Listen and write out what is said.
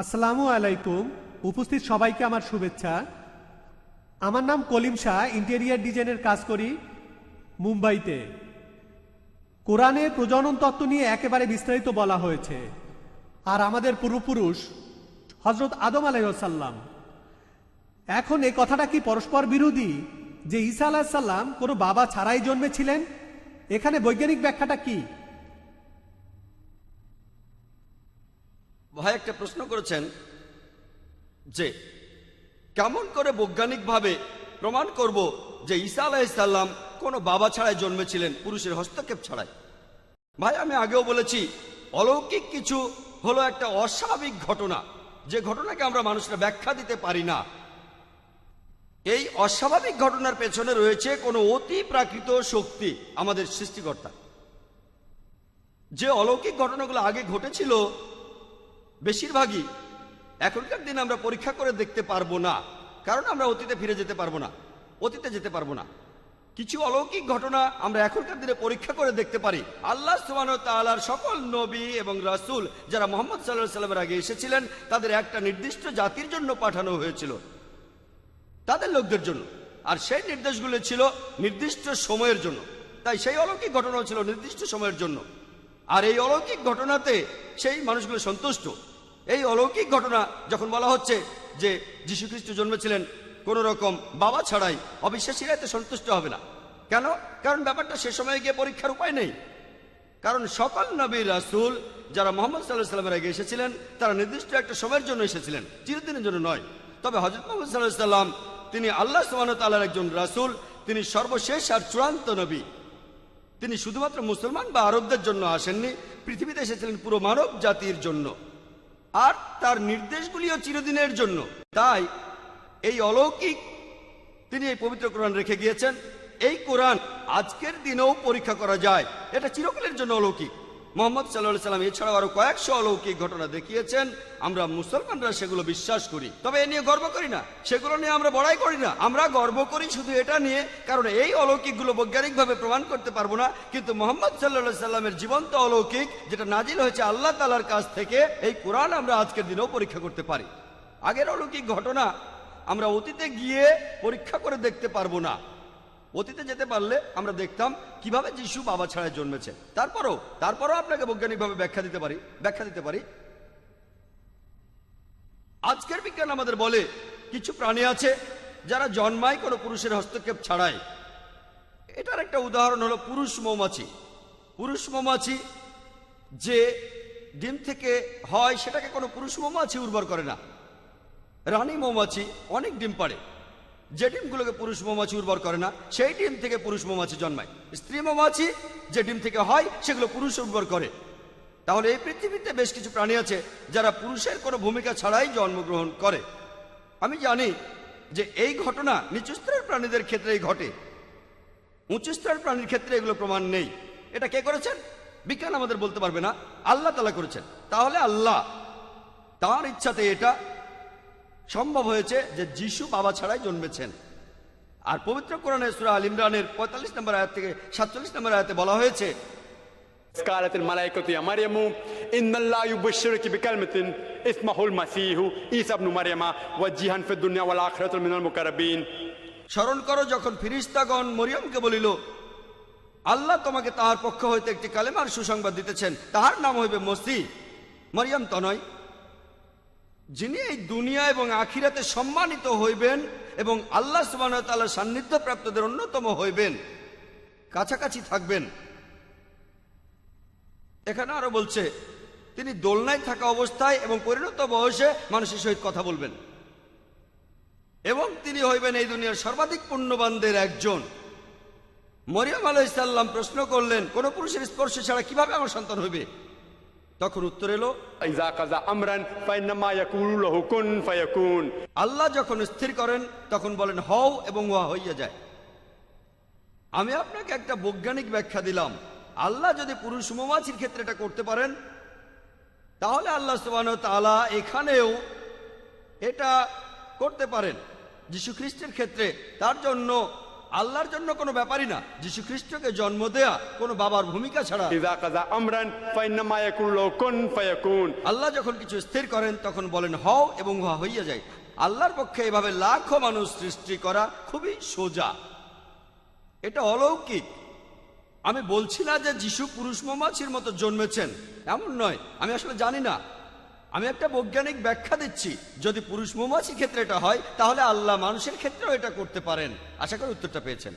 আসসালামু আলাইকুম। উপস্থিত সবাইকে আমার শুভেচ্ছা। আমার নাম কলিম শাহ ইন্টেরিয়ার ডিজাইনের কাজ করি মুম্বাইতে। কোরআনের প্রজনন তত্ত্ব নিয়ে একেবারে বিস্তারিত বলা হয়েছে। আর আমাদের পূর্বপুরুষ হজরত আদম আলাইসাল্লাম এখন এই কথাটা কি পরস্পর বিরোধী? যে ঈসা আলাহিসাল্লাম কোনো বাবা ছাড়াই জন্মেছিলেন? এখানে বৈজ্ঞানিক ব্যাখ্যাটা কি? ভাই একটা প্রশ্ন করেছেন যে কেমন করে বৈজ্ঞানিকভাবে প্রমাণ করব যে ঈসা আলাইসাল্লাম কোনো বাবা ছাড়াই জন্মেছিলেন, পুরুষের হস্তক্ষেপ ছাড়াই? ভাই, আমি আগেও বলেছি, অলৌকিক কিছু হলো একটা অস্বাভাবিক ঘটনা, যে ঘটনাকে আমরা মানুষরা ব্যাখ্যা দিতে পারি না। এই অস্বাভাবিক ঘটনার পেছনে রয়েছে কোনো অতি প্রাকৃত শক্তি আমাদের সৃষ্টিকর্তা। যে অলৌকিক ঘটনাগুলো আগে ঘটেছিল বেশিরভাগই এখনকার দিনে আমরা পরীক্ষা করে দেখতে পারব না, কারণ আমরা অতীতে ফিরে যেতে পারব না, অতীতে যেতে পারব না। কিছু অলৌকিক ঘটনা আমরা এখনকার দিনে পরীক্ষা করে দেখতে পারি। আল্লাহ সুবাহ তালার সকল নবী এবং রাসুল যারা মোহাম্মদ সাল্লাহ সাল্লামের আগে এসেছিলেন, তাদের একটা নির্দিষ্ট জাতির জন্য পাঠানো হয়েছিল। তাদের লোকদের জন্য। আর সেই নির্দেশগুলো ছিল নির্দিষ্ট সময়ের জন্য। তাই সেই অলৌকিক ঘটনাও ছিল নির্দিষ্ট সময়ের জন্য। আর এই অলৌকিক ঘটনাতে সেই মানুষগুলো সন্তুষ্ট। এই অলৌকিক ঘটনা যখন বলা হচ্ছে যে যীশু খ্রিস্ট জন্মেছিলেন, কোন রকম বাবা ছাড়াই অবিশ্বাসীরা এতে সন্তুষ্ট হবে না। কেন? কারণ ব্যাপারটা সে সময় গিয়ে পরীক্ষার উপায় নেই। কারণ সকল নবী রাসূল যারা মোহাম্মদ সাল্লাহ সাল্লামের আগে এসেছিলেন, তারা নির্দিষ্ট একটা সময়ের জন্য এসেছিলেন, চিরদিনের জন্য নয়। তবে হজরত মোহাম্মদ সাল্লাহ সাল্লাম তিনি আল্লাহ সুবাহ তাল্লার একজন রাসূল, তিনি সর্বশেষ আর চূড়ান্ত নবী। তিনি শুধুমাত্র মুসলমান বা আরবদের জন্য আসেননি, পৃথিবীতে এসেছিলেন পুরো মানব জাতির জন্য। আর তার নির্দেশগুলিও চিরদিনের জন্য। তাই এই অলৌকিক তিনি এই পবিত্র কোরআন রেখে গিয়েছেন। এই কোরআন আজকের দিনেও পরীক্ষা করা যায়। এটা চিরকালের জন্য অলৌকিক। মোহাম্মদ সাল্লাহ সাল্লাম এছাড়াও আরও কয়েকশো অলৌকিক ঘটনা দেখিয়েছেন। আমরা মুসলমানরা সেগুলো বিশ্বাস করি। তবে এ নিয়ে গর্ব করি না। সেগুলো নিয়ে আমরা বড়াই করি না। আমরা গর্ব করি শুধু এটা নিয়ে, কারণ এই অলৌকিকগুলো বৈজ্ঞানিকভাবে প্রমাণ করতে পারব না। কিন্তু মোহাম্মদ সাল্লাহ সাল্লামের জীবন্ত অলৌকিক, যেটা নাজিল হয়েছে আল্লাহ তালার কাছ থেকে, এই কোরআন আমরা আজকের দিনেও পরীক্ষা করতে পারি। আগের অলৌকিক ঘটনা আমরা অতীতে গিয়ে পরীক্ষা করে দেখতে পারব না। অতীতে যেতে পারলে আমরা দেখতাম কীভাবে যিশু বাবা ছাড়াই জন্মেছে। তারপরও তারপরও আপনাকে বৈজ্ঞানিকভাবে ব্যাখ্যা দিতে পারি, ব্যাখ্যা দিতে পারি। আজকের বিজ্ঞান আমাদের বলে, কিছু প্রাণী আছে যারা জন্মায় কোনো পুরুষের হস্তক্ষেপ ছাড়াই। এটার একটা উদাহরণ হলো পুরুষ মৌমাছি। পুরুষ মৌমাছি যে ডিম থেকে হয়, সেটাকে কোনো পুরুষ মৌমাছি উর্বর করে না। রানী মৌমাছি অনেক ডিম পাড়ে। যে ডিমগুলোকে পুরুষ মৌমাছি উর্বর করে না, সেই ডিম থেকে পুরুষ মৌমাছি জন্মায়। স্ত্রী মৌমাছি যে ডিম থেকে হয়, সেগুলো পুরুষ উর্বর করে। তাহলে এই পৃথিবীতে বেশ কিছু প্রাণী আছে যারা পুরুষের কোনো ভূমিকা ছাড়াই জন্মগ্রহণ করে। আমি জানি যে এই ঘটনা নিচুস্তরের প্রাণীদের ক্ষেত্রেই ঘটে। উচ্চস্তরের প্রাণীর ক্ষেত্রে এগুলো প্রমাণ নেই। এটা কে করেছেন? বিজ্ঞান আমাদের বলতে পারবে না। আল্লাহ তালা করেছেন। তাহলে আল্লাহ তার ইচ্ছাতে এটা সম্ভব হয়েছে যে যিশু বাবা ছাড়াই জন্মেছেন আর পবিত্র কোরআনে সুরা আল ইমরানের পঁয়তাল্লিশ নম্বর আয়াত থেকে সাতচল্লিশ নম্বর আয়াতে বলা হয়েছে قالت الملائكة يا مريم إن الله يبشرك بكلمة اسمه المسيح عيسى ابن مريم وجيها في الدنيا والآخرة من المقربين স্মরণ করো যখন ফিরিস্তাগণ মরিয়মকে বলিল আল্লাহ তোমাকে তাহার পক্ষ হইতে একটি কালেমার সুসংবাদ দিতেছেন তাহার নাম হইবে মসি মরিয়ম তনয় যিনি এই দুনিয়া এবং আখিরাতে সম্মানিত হইবেন এবং আল্লাহ সুবাহ সান্নিধ্য প্রাপ্তদের অন্যতম হইবেন, কাছাকাছি থাকবেন। এখানে আরও বলছে, তিনি দোলনায় থাকা অবস্থায় এবং পরিণত বয়সে মানুষের সহিত কথা বলবেন। এবং তিনি হইবেন এই দুনিয়ার সর্বাধিক পুণ্যবানদের একজন। মরিয়াম আলাইসাল্লাম প্রশ্ন করলেন, কোন পুরুষের স্পর্শ ছাড়া কীভাবে আমার সন্তান হইবে? তখন উত্তর এলো আল্লাহ যখন স্থির করেন তখন বলেন হও এবং উহা হইয়া যায়। আমি আপনাকে একটা বৈজ্ঞানিক ব্যাখ্যা দিলাম। আল্লাহ যদি পুরুষ মৌমাছির ক্ষেত্রে এটা করতে পারেন তাহলে আল্লাহ সুবান তালা এখানেও এটা করতে পারেন। যীশু খ্রিস্টের ক্ষেত্রে তার জন্য আল্লাহর জন্য কোনো ব্যাপারই না। যীশু খ্রিস্টকে জন্ম দেয়া কোনো বাবার ভূমিকা ছাড়া। আল্লাহ যখন কিছু স্থির করেন তখন বলেন হও এবং হওয়া হইয়া যায় আল্লাহর পক্ষে এভাবে লাখো মানুষ সৃষ্টি করা খুবই সোজা। এটা অলৌকিক। আমি বলছি না যে যিশু পুরুষ মমাছির মতো জন্মেছেন এমন নয়। আমি আসলে জানি না। আমি একটা বৈজ্ঞানিক ব্যাখ্যা দিচ্ছি। যদি পুরুষ মৌমাছির ক্ষেত্রে এটা হয়, তাহলে আল্লাহ মানুষের ক্ষেত্রেও এটা করতে পারেন। আশা করি উত্তরটা পেয়েছেন।